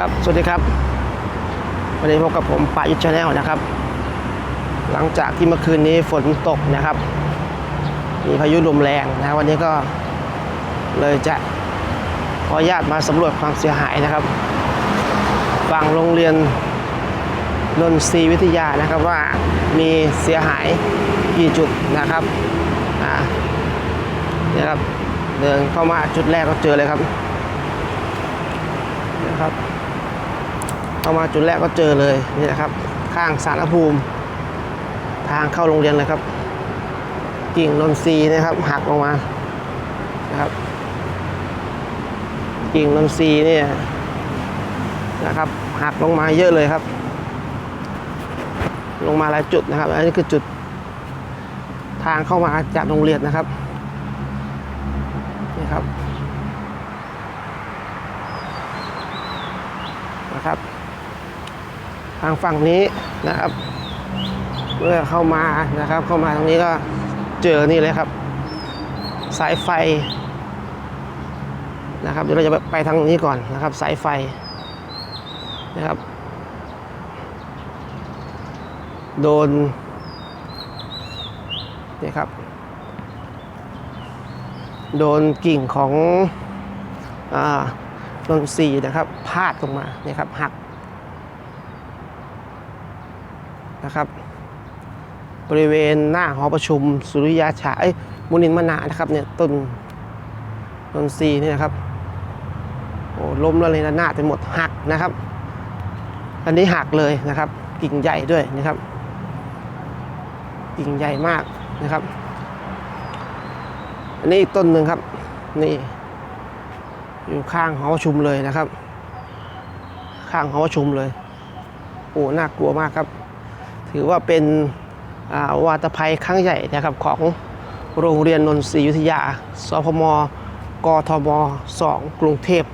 ครับ สวัสดีครับ วันนี้พบกับผมป่ายุทธชาแนลนะครับ หลังจากที่เมื่อคืนนี้ฝนตกนะครับ มีพายุลมแรงนะ วันนี้ก็เลยจะขอญาตมาสำรวจความเสียหายนะครับ ฝั่งโรงเรียนนนทรีวิทยานะครับว่ามีเสียหายกี่จุดนะครับอ่านี่ครับเดินเข้ามาจุดแรกก็เจอเลยครับนะครับ เข้ามาจุดแรกก็เจอเลยนี่นะครับ ข้างสารภูมิ ทางเข้าโรงเรียนเลยครับกิ่งนนทรีนะครับ หักลงมานะครับกิ่งนนทรีเนี่ยนะครับ หักลงมาเยอะเลยครับ ลงมาหลายจุดนะครับ อันนี้คือจุดทางเข้ามาจากโรงเรียนนะครับนี่ครับนะครับ ทางฝั่งนี้นะครับเมื่อเข้ามานะครับ เข้ามาตรงนี้ก็เจอนี่เลยครับ สายไฟนะครับเดี๋ยวเราจะไปทางนี้ก่อนนะครับ สายไฟนะครับ โดนนี่ครับ โดนกิ่งของอ่าต้นสีนะครับพาดลงมานี่ครับหัก นะครับ บริเวณหน้าหอประชุม สุริยาฉาเอ้ยมุนินมนานะครับเนี่ยต้นต้นซีนี่นะครับโอ้ล้มแล้วเลยนะหน้าไปหมดหักนะครับ อันนี้หักเลยนะครับ กิ่งใหญ่ด้วยนะครับ กิ่งใหญ่มากนะครับ อันนี้อีกต้นหนึ่งครับ นี่ อยู่ข้างหอประชุมเลยนะครับ ข้างหอประชุมเลยโอ้น่ากลัวมากครับ ถือว่าเป็นาวาตภัยครั้งใหญ่นะครับของโรงเรียนนนทรียุทธยา สพม กทม 2 กรุงเทพ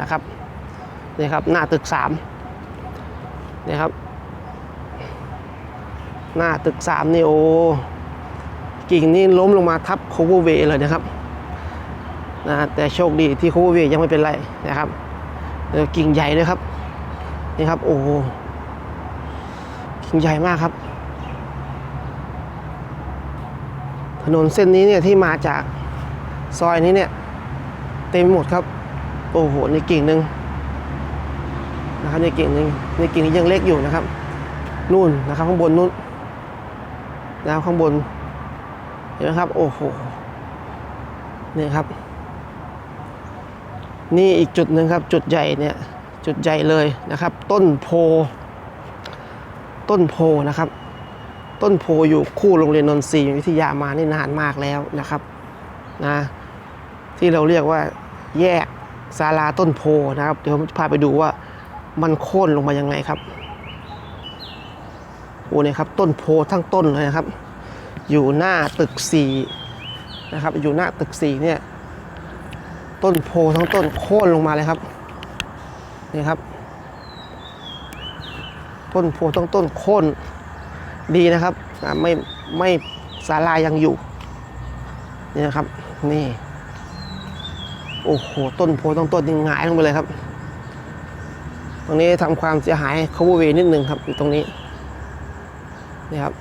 นะครับนี่ครับหน้าตึก3นี่ครับ หน้าตึก 3 นี่โอ้กิ่งนี่ล้มลงมาทับโคเวเวเลยนะครับนะแต่โชคดีที่โคเวเวยังไม่เป็นไรนะครับกิ่งใหญ่ด้วยครับนี่ครับโอ้ โหกิ่งใหญ่มากครับ ถนนเส้นนี้เนี่ยที่มาจากซอยนี้เนี่ย เต็มหมดครับ โอ้โหในกิ่งหนึ่งนะครับในกิ่งหนึ่งในกิ่งนี้ยังเล็กอยู่นะครับ นู่นนะครับ ข้างบนนู่นนะครับข้างบนเห็นไหมครับ โอ้โหนี่ครับ นี่อีกจุดหนึ่งครับ จุดใหญ่เนี่ย จุดใหญ่เลยนะครับ ต้นโพ ต้นโพนะครับ ต้นโพอยู่คู่โรงเรียนนนทรีย์วิทยามานี่นานมากแล้วนะครับนะที่เราเรียกว่าแยกศาลาต้นโพนะครับ เดี๋ยวผมจะพาไปดูว่ามันโค่นลงมายังไงครับโอ้เนี่ยครับต้นโพทั้งต้นเลยนะครับ อยู่หน้าตึกสี่นะครับ อยู่หน้าตึกสี่เนี่ยต้นโพทั้งต้นโค่นลงมาเลยครับนี่ครับ ต้นโพทั้งต้นโค่นดีนะครับไม่ไม่ศาลายังอยู่นี่นะครับนี่โอ้โหต้นโพต้นต้นยังหงายลงไปเลยครับ ตรงนี้ทำความเสียหายเขาเวนิดนึงครับตรงนี้นี่ครับ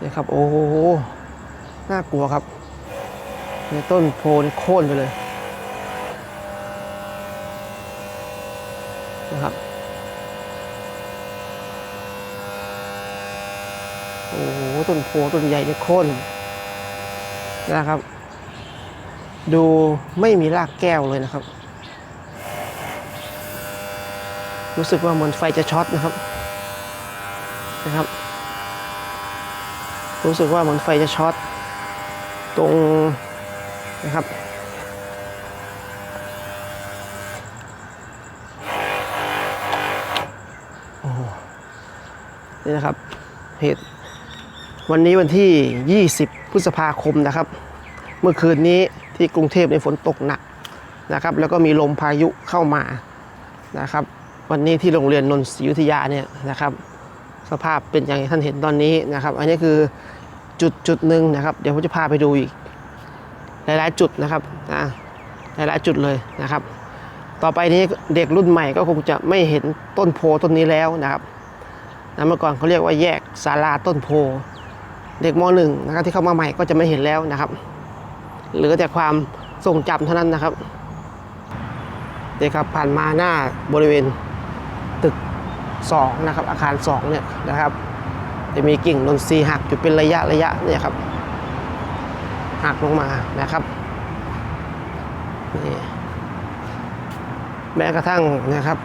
นี่ครับโอ้โหน่ากลัวครับในต้นโพนโค่นไปเลย นะครับ โอ้โหต้นโพต้นใหญ่เนี่ยโค่นนะครับ ดูไม่มีรากแก้วเลยนะครับ รู้สึกว่าเหมือนไฟจะช็อตนะครับนะครับ รู้สึกว่าเหมือนไฟจะช็อตตรงนะครับโอ้โห นี่นะครับเหตุวันนี้วันที่ 20 พฤษภาคมนะครับ เมื่อคืนนี้ที่กรุงเทพในฝนตกหนักนะครับ แล้วก็มีลมพายุเข้ามานะครับ วันนี้ที่โรงเรียนนนทรีย์วิยาเนี่ยนะครับ สภาพเป็นอย่างที่ท่านเห็นตอนนี้นะครับ อันนี้คือจุดจุดหนึ่งนะครับ เดี๋ยวผมจะพาไปดูอีก หลายๆจุดนะครับนะหลายๆจุดเลยนะครับ ต่อไปนี้เด็กรุ่นใหม่ก็คงจะไม่เห็นต้นโพต้นนี้แล้วนะครับ นะเมื่อก่อนเขาเรียกว่าแยกศาลาต้นโพ เด็กมหนึ่งนะครับที่เข้ามาใหม่ก็จะไม่เห็นแล้วนะครับเหลือแต่ความทรงจำเท่านั้นนะครับเด็กครับผ่านมาหน้าบริเวณตึก2นะครับอาคาร2เนี่ยนะครับ จะมีกิ่งนนทรีหักอยู่เป็นระยะระยะเนี่ยครับหักลงมานะครับนี่แม้กระทั่งนะครับ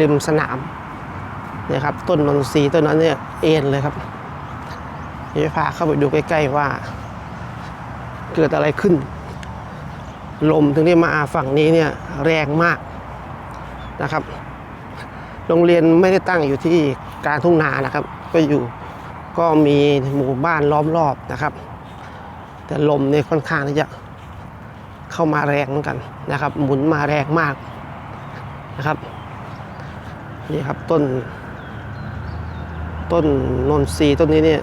ริมสนาม เนี่ยครับต้นนนทรีต้นนั้นเนี่ยเอ็นเลยครับเดี๋ยวพาเข้าไปดูใกล้ๆว่า เกิดอะไรขึ้น ลมถึงได้มาฝั่งนี้เนี่ยแรงมากนะครับ โรงเรียนไม่ได้ตั้งอยู่ที่กลางทุ่งนานะครับ ก็อยู่ก็มีหมู่บ้านล้อมรอบนะครับ แต่ลมเนี่ยค่อนข้างที่จะเข้ามาแรงเหมือนกันนะครับ หมุนมาแรงมากนะครับนี่ครับต้น ต้นนนทรีต้นนี้เนี่ย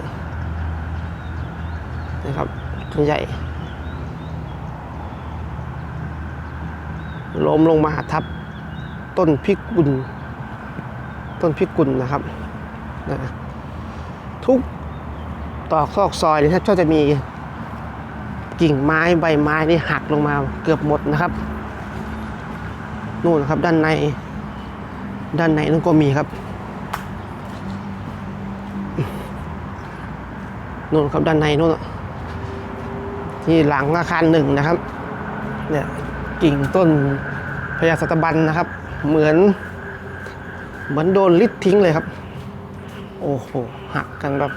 นะครับต้นใหญ่ล้มลงมาทับต้นพิกุล ต้นพิกุลนะครับนะทุกตอกซอกซอยนี่แทบจะมีกิ่งไม้ใบไม้นี่หักลงมาเกือบหมดนะครับ นู่นนะครับด้านใน ด้านในนั่นก็มีครับ นู่นครับด้านในนู่นที่หลังอาคารหนึ่งนะครับ เนี่ยกิ่งต้นพญาสัตบันนะครับ เหมือน เหมือนโดนลิดทิ้งเลยครับ โอ้โหหักกันแบบ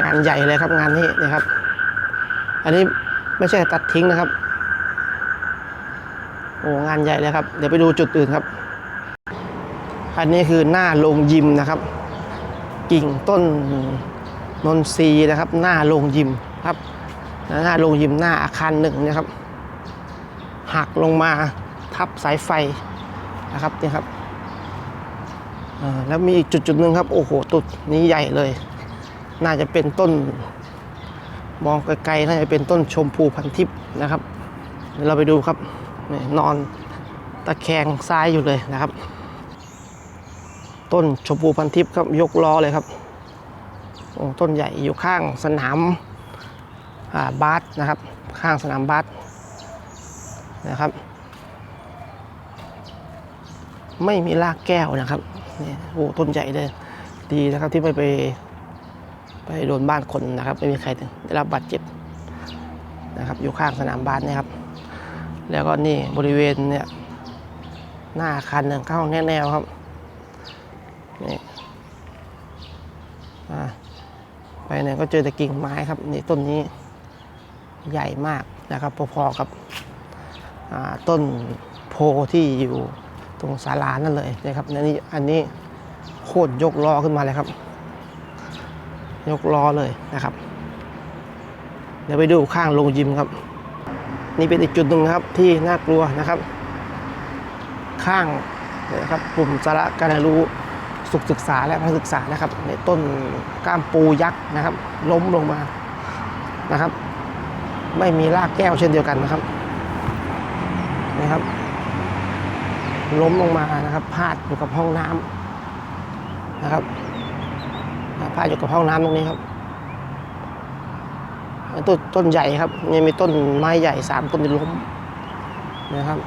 งานใหญ่เลยครับงานนี้นะครับ อันนี้ไม่ใช่ตัดทิ้งนะครับ โอ้งานใหญ่เลยครับ เดี๋ยวไปดูจุดอื่นครับ อันนี้คือหน้าโรงยิมนะครับ กิ่งต้นนนทรีนะครับ หน้าโรงยิมครับ หน้าโรงยิมหน้าอาคารหนึ่งนะครับหักลงมาทับสายไฟนะครับนี่ครับแล้วมีอีกจุดจุดหนึ่งครับ โอ้โหตุดนี้ใหญ่เลย น่าจะเป็นต้น มองไกลๆน่าจะเป็นต้นชมพูพันทิพย์นะครับเดี๋ยวเราไปดูครับนี่นอนตะแคงซ้ายอยู่เลยนะครับ ต้นชมพูพันทิพย์ครับยกล้อเลยครับโอ้ต้นใหญ่อยู่ข้างสนามาบาสนะครับ ข้างสนามบาสนะครับ ไม่มีรากแก้วนะครับนี่โอ้ต้นใหญ่เลย ดีนะครับที่ไม่ไปไปโดนบ้านคนนะครับ ไม่มีใครได้รับบาดเจ็บนะครับ อยู่ข้างสนามบาสนะครับ แล้วก็นี่บริเวณเนี่ยหน้าอาคันหนึ่งเข้าแนวๆครับ นี่ไปเนี่ยก็เจอแต่กิ่งไม้ครับนี่ต้นนี้ใหญ่มากนะครับพอๆกับต้นโพที่อยู่ตรงศาลานั่นเลยนะครับอันนี้อันนี้โคตรยกล้อขึ้นมาเลยครับ ยกล้อเลยนะครับ เดี๋ยวไปดูข้างโรงยิมครับ นี่เป็นอีกจุดหนึ่งครับที่น่ากลัวนะครับ ข้างนะครับกลุ่มสาระการรู้ สุขศึกษาและพัฒศึกษานะครับในต้นก้ามปูยักษ์นะครับ ล้มลงมานะครับ ไม่มีรากแก้วเช่นเดียวกันนะครับนะครับ ล้มลงมานะครับพาดอยู่กับห้องน้ำนะครับพาดอยู่กับห้องน้ำตรงนี้ครับต้นต้นใหญ่ครับยังมีต้นไม้ใหญ่สามต้นที่ล้มนะครับ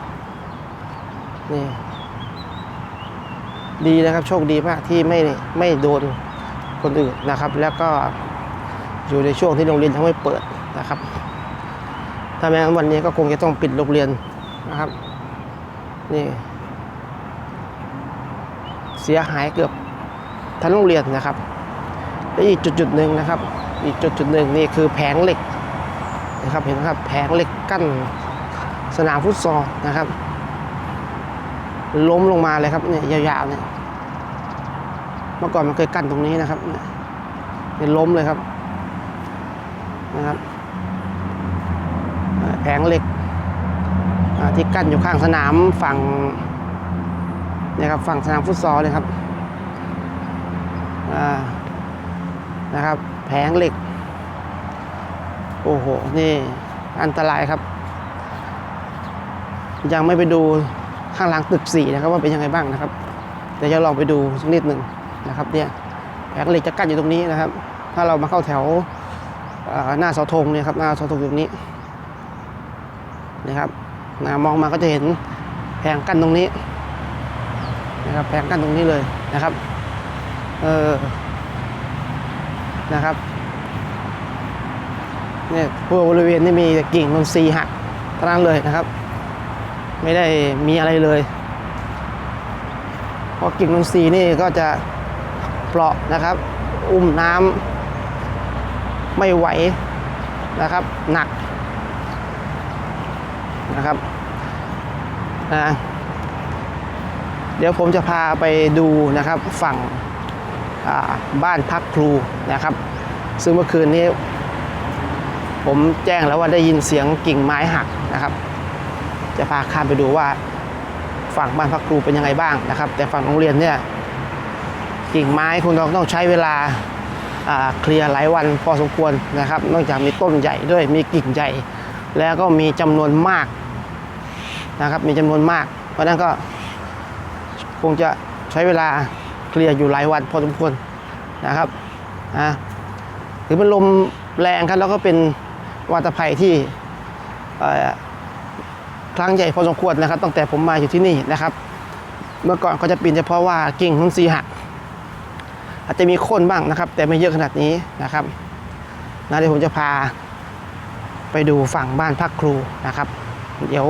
นี่ ดีนะครับ โชคดีมากที่ไม่ไม่โดนคนอื่นนะครับ แล้วก็อยู่ในช่วงที่โรงเรียนยังไม่เปิดนะครับ ถ้าแม้วันนี้ก็คงจะต้องปิดโรงเรียนนะครับ นี่ เสียหายเกือบทั้งโรงเรียนนะครับและอีกจุดจุดหนึ่งนะครับ อีกจุดจุดหนึ่งนี่คือแผงเหล็กนะครับเห็นไหมครับแผงเหล็กกั้นสนามฟุตซอลนะครับ ล้มลงมาเลยครับเนี่ยยาวๆเนี่ยเมื่อก่อนมันเคยกั้นตรงนี้นะครับเนี่ยล้มเลยครับนะครับแผงเหล็กที่กั้นอยู่ข้างสนามฝั่งนี่ยครับฝั่งสนามฟุตซอลเลยครับนะครับ แผงเหล็ก โอ้โห นี่อันตรายครับ ยังไม่ไปดู ข้างหลังตึกสีนะครับว่าเป็นยังไงบ้างนะครับเดี๋ยวจะลองไปดูสักนิดหนึ่งนะครับเนี่ยแผงเหล็กจะกั้นอยู่ตรงนี้นะครับ ถ้าเรามาเข้าแถวหน้าเสาธงเนี่ยครับหน้าเสาธงอยู่ตรงนี้นะครับนะมองมาก็จะเห็นแผงกั้นตรงนี้นะครับแผงกั้นตรงนี้เลยนะครับเออนะครับเนี่ยพวกบริเวณนี้มีกิ่งนนทรีหักเท่านั้นเลยนะครับ ไม่ได้มีอะไรเลยเพราะกิ่งนนทรีย์นี่ก็จะเปราะนะครับ อุ้มน้ำไม่ไหวนะครับหนักนะครับนะเดี๋ยวผมจะพาไปดูนะครับฝั่งบ้านพักครูนะครับ ซึ่งเมื่อคืนนี้ ผมแจ้งแล้วว่าได้ยินเสียงกิ่งไม้หักนะครับ จะพาข้ามไปดูว่าฝั่งบ้านพักครูเป็นยังไงบ้างนะครับ แต่ฝั่งโรงเรียนเนี่ยกิ่งไม้คงต้องใช้เวลาเคลียร์หลายวันพอสมควรนะครับ นอกจากมีต้นใหญ่ด้วยมีกิ่งใหญ่ แล้วก็มีจำนวนมากนะครับ มีจำนวนมาก เพราะนั้นก็คงจะใช้เวลาเคลียร์อยู่หลายวันพอสมควรนะครับอ่าถือเป็นลมแรงครับแล้วก็เป็นวาตภัยที่ ครั้งใหญ่พอสมควรนะครับ ตั้งแต่ผมมาอยู่ที่นี่นะครับ เมื่อก่อนก็จะปีนเฉพาะว่ากิ่งหุ้นซีหัก อาจจะมีโค่นบ้างนะครับ แต่ไม่เยอะขนาดนี้นะครับนะเดี๋ยวผมจะพาไปดูฝั่งบ้านพักครูนะครับ เดี๋ยว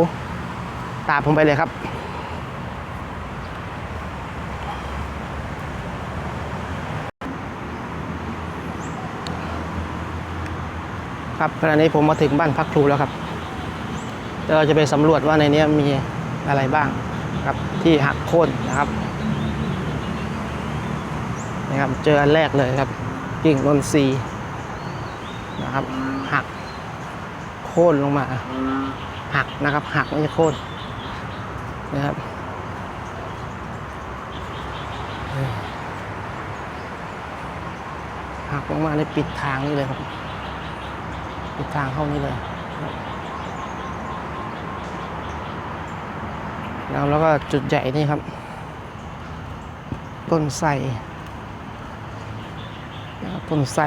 ตามผมไปเลยครับครับขณะนี้ผมมาถึงบ้านพักครูแล้วครับ ดี๋ยวเราจะไปสำรวจว่าในนี้มีอะไรบ้างครับที่หักโค่นนะครับนะครับ เจออันแรกเลยครับกิ่งนนทรีนะครับ หักโค่นลงมา หักนะครับ หักไม่ใช่โค่นนะครับหักลงมาในปิดทางนี่เลยครับ ปิดทางเข้านี่เลย แล้วแล้วก็จุดใหญ่นี่ครับ ต้นไทรนะครับต้นไทร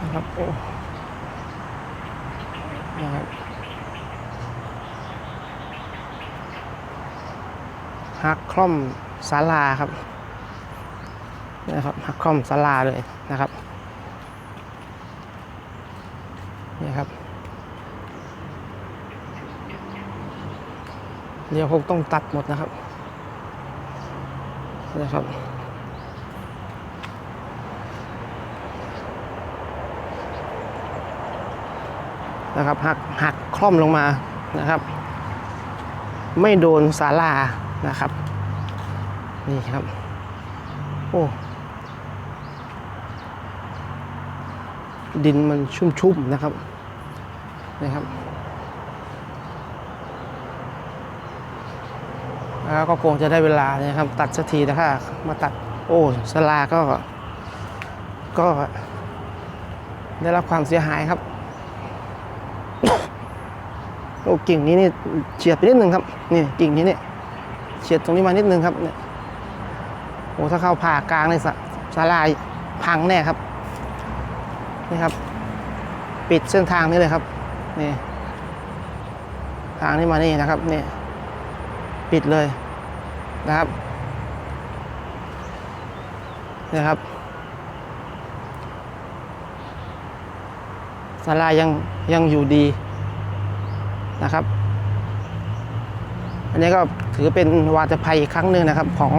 นะครับโอ้นะครับหักคล่อมศาลาครับนะครับหักคล่อมศาลาเลยนะครับนี่ครับ เดี๋ยวคงต้องตัดหมดนะครับนะครับ นะครับหักหักคล่อมลงมานะครับ ไม่โดนศาลานะครับ นี่ครับ โอ้ดินมันชุ่มๆนะครับนะครับ แล้วก็คงจะได้เวลานะครับ ตัดสักทีแต่ถ้ามาตัดโอ้สลาก็ ก็ ได้รับความเสียหายครับ โอ้กิ่งนี้นี่เฉียดไปนิดนึงครับ นี่กิ่งนี้เนี่ยเฉียดตรงนี้มานิดนึงครับเนี่ยโอ้ถ้าเข้าผ่ากลางในสาลาพังแน่ครับนี่ครับ ปิดเส้นทางนี้เลยครับนี่ทางนี้มานี่นะครับนี่ ปิดเลยนะครับนะครับศาลายังยังอยู่ดีนะครับ อันนี้ก็ถือเป็นวาตภัยอีกครั้งหนึ่งนะครับ ของ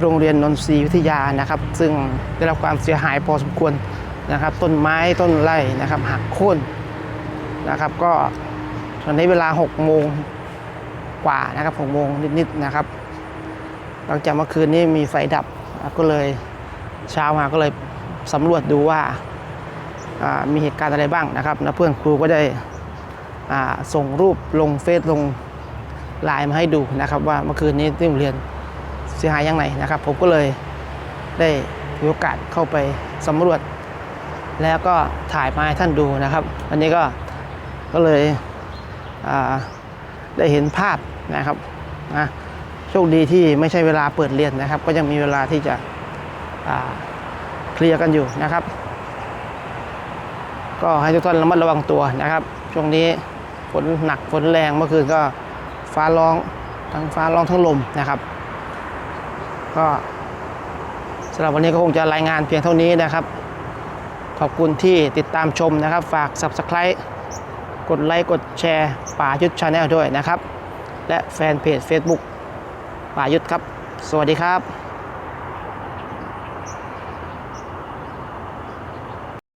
โรงเรียนนนทรีวิทยานะครับ ซึ่งได้รับความเสียหายพอสมควรนะครับ ต้นไม้ต้นไร่นะครับหักโค่นนะครับ ก็ตอนนี้เวลา6โมง กว่านะครับหกโมงนิดๆนะครับหลังจากเมื่อคืนนี้มีไฟดับก็เลยเช้ามาก็เลยสำรวจดูว่าามีเหตุการณ์อะไรบ้างนะครับนะเพื่อนครูก็ได้ส่งรูปลงเฟซลงไลน์มาให้ดูนะครับ ว่าเมื่อคืนนี้ที่โรงเรียนเสียหายยังไงนะครับ ผมก็เลยได้มีโอกาสเข้าไปสำรวจ แล้วก็ถ่ายมาให้ท่านดูนะครับวันนี้ก็ก็เลยอ่า ได้เห็นภาพนะครับนะโชคดีที่ไม่ใช่เวลาเปิดเรียนนะครับ ก็ยังมีเวลาที่จะเคลียร์กันอยู่นะครับ ก็ให้ทุกท่านระมัดระวังตัวนะครับ ช่วงนี้ฝนหนักฝนแรงเมื่อคืนก็ฟ้าร้องทั้งฟ้าร้องทั้งลมนะครับ ก็สำหรับวันนี้ก็คงจะรายงานเพียงเท่านี้นะครับ ขอบคุณที่ติดตามชมนะครับ ฝาก Subscribe กดไลค์กดแชร์ป่ายุทธชาแนลด้วยนะครับ และแฟนเพจ Facebook ป่ายุทธครับ สวัสดีครับ